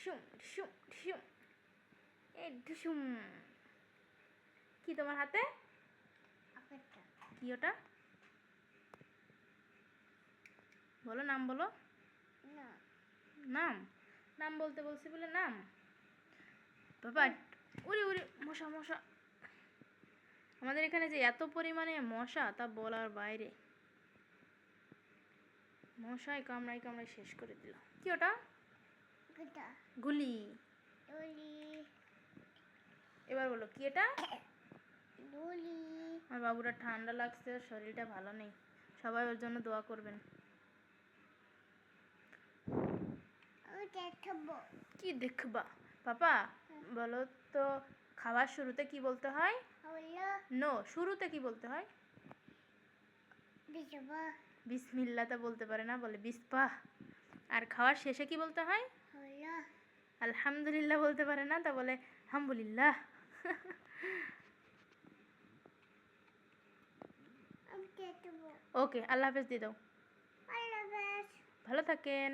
ঢুসুম ঢুসুম ঢুসুম এ ঢুসুম কি তোমার হাতে? কি ওটা? বলো নাম বলো। নাম। নাম? বলতে বলছি বলে নাম? বাবা উড়ি উড়ি মশা মশা। আমাদের এখানে যে এত পরিমাণে মশা তা বলার বাইরে। মশায় কামড়াই কামড়াই শেষ করে দিল কি ওটা? গুলি। এবার বলো কি এটা? আমার বাবুরা ঠান্ডা লাগছে শরীরটা ভালো নেই। সবাই ওর জন্য দোয়া করবেন। কি দেখবা? পাপা বলো তো খাওয়ার শুরুতে কি বলতে হয়? নো শুরুতে কি বলতে হয়? বিসমিল্লাটা বলতে পারে না বলে বিসপা আর খাওয়ার শেষে কি বলতে হয়? আলহামদুলিল্লাহ বলতে পারে না তা বলে হামদুলিল্লাহ। ওকে আল্লাহ হাফেজ দিয়ে দাও। ভালো থাকেন।